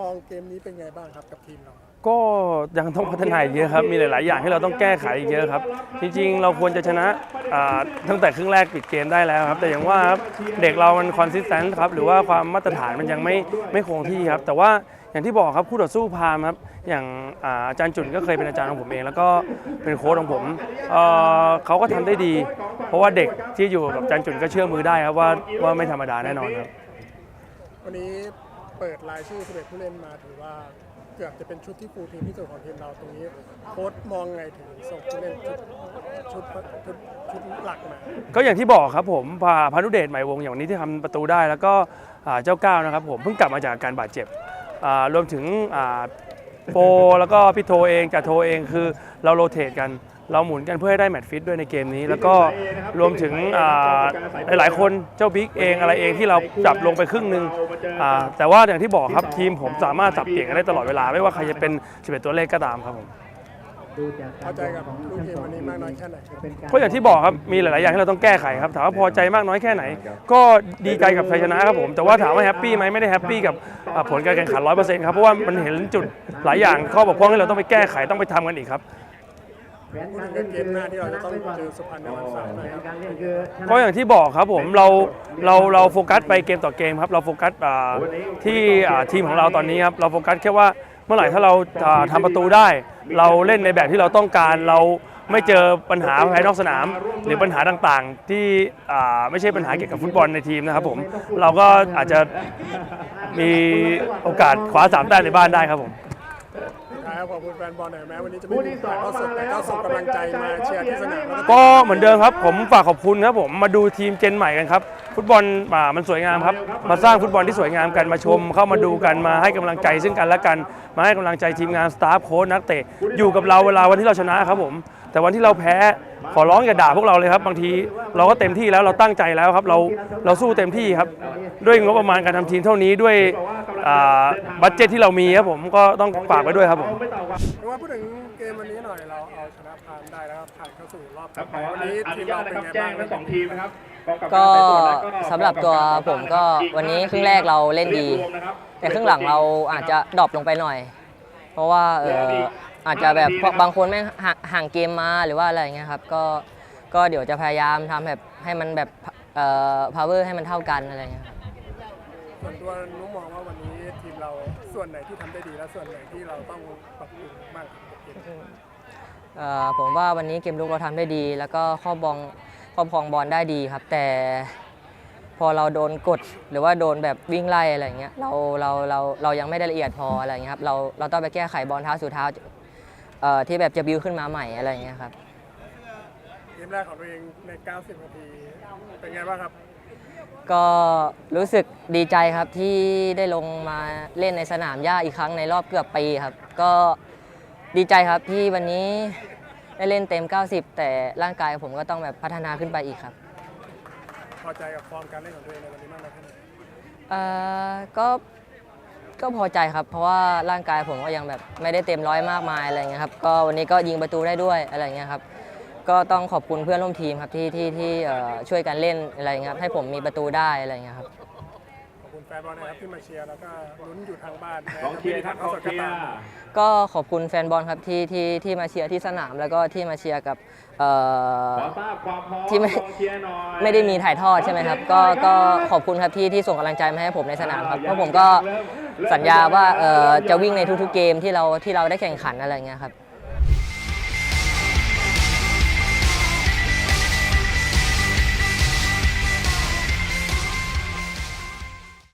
มองเกมนี้เป็นไงบ้างครับกับทีมเรา ก็ยังต้องพัฒนาอีกเยอะครับ มีหลาย ๆ อย่างที่เราต้องแก้ไขอีกเยอะครับ จริง ๆ เราควรจะชนะอ่าตั้งแต่ครึ่งแรกปิดเกมได้แล้วครับ แต่อย่างว่าครับเด็กเรามันคอนสิสแตนต์ครับ หรือว่าความมาตรฐานมันยังไม่ไม่คงที่ครับ แต่ว่าอย่างที่บอกครับคู่ต่อสู้พามครับ อย่างอ่าอาจารย์จุนก็เคยเป็นอาจารย์ของผมเอง แล้วก็เป็นโค้ชของผมเอ่อเขาก็ทำได้ดี เพราะว่าเด็กที่อยู่กับอาจารย์จุนก็เชื่อมือได้ครับว่าว่าไม่ธรรมดาแน่นอนครับ วันนี้ เปิดรายชื่อ11ผู้เล่นมาถือว่าเกือบจะเป็นชุดที่ฟูลทีมที่สุดของทีมเราตรงนี้โค้ชมองไงถึงส่งผู้เล่นชุดชุดชุดชุดหลักมาก็อย่างที่บอกครับผมพาพานุเดชใหม่วงอย่างวันนี้ที่ทำประตูได้ แล้วก็อ่าเจ้าก้าวนะครับผมเพิ่งกลับมาจากอาการบาดเจ็บอ่ารวมถึงอ่าโฟแล้วก็พี่โทเองกับโทเองคือเราโรเตทกัน เราหมุนกันเพื่อให้ได้แมตช์ฟิตด้วยในเกมนี้ แล้วก็รวมถึงอ่าหลายๆ คนเจ้าบิ๊กเองอะไรเองที่เราจับลงไปครึ่งหนึ่งอ่าแต่ว่าอย่างที่บอกครับทีมผมสามารถสับเปลี่ยนกันได้ตลอดเวลาไม่ว่าใครจะเป็น 11 ตัวเลขก็ตามครับผมพอใจกับลูกทีมวันนี้มากน้อยแค่ไหนครับก็อย่างที่บอกครับมีหลาย ๆ อย่างที่เราต้องแก้ไขครับถามว่าพอใจมากน้อยแค่ไหน ก็ดีใจกับชัยชนะครับผม แต่ว่าถามว่าแฮปปี้ไหมไม่ได้แฮปปี้กับอ่าผลการแข่งขันร้อยเปอร์เซ็นต์ครับเพราะว่ามันเห็นจุดหลายอย่างข้อบกพร่องที่เราต้องไปแก้ไขต้องไปทำกันอีกครับ เกมหน้าที่เราจะต้องเจอสะพานในวันเสาร์นะครับก็อย่างที่บอกครับผมเราเราเราโฟกัสไปเกมต่อเกมครับเราโฟกัสอ่าที่อ่าทีมของเราตอนนี้ครับเราโฟกัสแค่ว่าเมื่อไหร่ถ้าเราอ่าทำประตูได้ เราเล่นในแบบที่เราต้องการเราไม่เจอปัญหาภายนอกสนาม หรือปัญหาต่างๆ ที่อ่าไม่ใช่ปัญหาเกี่ยวกับฟุตบอลในทีมนะครับผมเราก็อาจจะมีโอกาสคว้าสามแต้มในบ้านได้ครับผม ครับขอบคุณแฟนบอลหน่อยแม้วันนี้จะไม่มีถ่ายทอดสดแต่ก็ส่งกำลังใจมาเชียร์ที่สนามแล้วก็ก็เหมือนเดิมครับ ผมฝากขอบคุณครับผมมาดูทีมเจนใหม่กันครับ ฟุตบอลอ่ามันสวยงามครับ มาสร้างฟุตบอลที่สวยงามกันมาชม เข้ามาดูกันมาให้กำลังใจซึ่งกันและกัน มาให้กำลังใจทีมงานสตาฟโค้ชนักเตะอยู่กับเราเวลาวันที่เราชนะครับผม แต่วันที่เราแพ้ขอร้องอย่าด่าพวกเราเลยครับ บางทีเราก็เต็มที่แล้วเราตั้งใจแล้วครับ เราเราสู้เต็มที่ครับ ด้วยงบประมาณการทำทีมเท่านี้ด้วยอ่าบัตเจ็ตที่เรามีครับผมก็ต้องฝากไว้ด้วยครับผมเพราะว่าพูดถึงเกมวันนี้หน่อยเราเอาชนะพามได้แล้วครับผ่านเข้าสู่รอบครับขต่ออไปวันนี้อทีนุมญาเราตเป็นไงนะครับแจ้บ้างงทั้งสองทีมนะครับกำบก็ารไต่สวนและสำหรับตัวผมก็วันนี้ครึ่งแรกเราเล่นดีรวมนะครับแต่ครึ่งหลังเราอาจจะดรอปลงไปหน่อย เพราะว่าเอออาจจะแบบบางคนแม่งห่างห่างเกมมาหรือว่าอะไรอย่างเงี้ยครับก็ก็เดี๋ยวจะพยายามทำแบบให้มันแบบเอ่อ power ให้มันเท่ากันอะไรอย่างเงี้ยครับส่วนตัวนุ้มมองว่าวันนี้ทีมเราส่วนไหนที่ทำได้ดีและส่วนไหนที่เราต้องปรับปรุงบ้างครับเกมเอ่อผมว่าวันนี้เกมลุกเราทำได้ดี แล้วก็ครอบบอลครอบครองบอลได้ดีครับ แต่พอเราโดนกดหรือว่าโดนแบบวิ่งไล่อะไรอย่างเงี้ยเราเราเราเรายังไม่ได้ละเอียดพออะไรอย่างเงี้ยครับเราเราต้องไปแก้ไขบอลเท้าสู่เท้า เอ่อที่แบบจะบิวขึ้นมาใหม่อะไรอย่างเงี้ยครับ เกมแรกของตัวเองใน 90 นาที เป็นไงบ้างครับ ก็รู้สึกดีใจครับที่ได้ลงมาเล่นในสนามหญ้าอีกครั้งในรอบเกือบปีครับ ก็ดีใจครับที่วันนี้ได้เล่นเต็ม 90 แต่ร่างกายผมก็ต้องแบบพัฒนาขึ้นไปอีกครับพอใจกับฟอร์มการเล่นของตัวเองในวันนี้มากน้อยแค่ไหนเอ่อก็ ก็พอใจครับ เพราะว่าร่างกายผมก็ยังแบบไม่ได้เต็มร้อยมากมายอะไรเงี้ยครับก็วันนี้ก็ยิงประตูได้ด้วยอะไรเงี้ยครับก็ต้องขอบคุณเพื่อนร่วมทีมครับที่ที่ที่เอ่อช่วยกันเล่นอะไรเงี้ยครับให้ผมมีประตูได้อะไรเงี้ยครับขอบ คุณแฟนบอลนะครับที่มาเชียร์แล้วก็ลุ้นอยู่ทางบ้านแม้กองจะเชียไม่ร์มีครัทาบงกเข้าองสดก็เชียตามร์ก็ขอบคุณแฟนบอลครับที่ที่ที่มาเชียร์ที่สนามแล้วก็ที่มาเชียร์กับเอ่อขอทราบความพร้อมที่ไม่กองเชียร์หน่อยไม่ได้มีถ่ายทอดใช่ไหมครับ ก็ก็ขอบคุณครับที่ที่ส่งกำลังใจมาให้ผมในสนามครับเพราะผมก็สัญญาว่าเอ่อจะวิ่งในทุกๆเกมที่เราที่เราได้แข่งขันอะไรเงี้ยครับ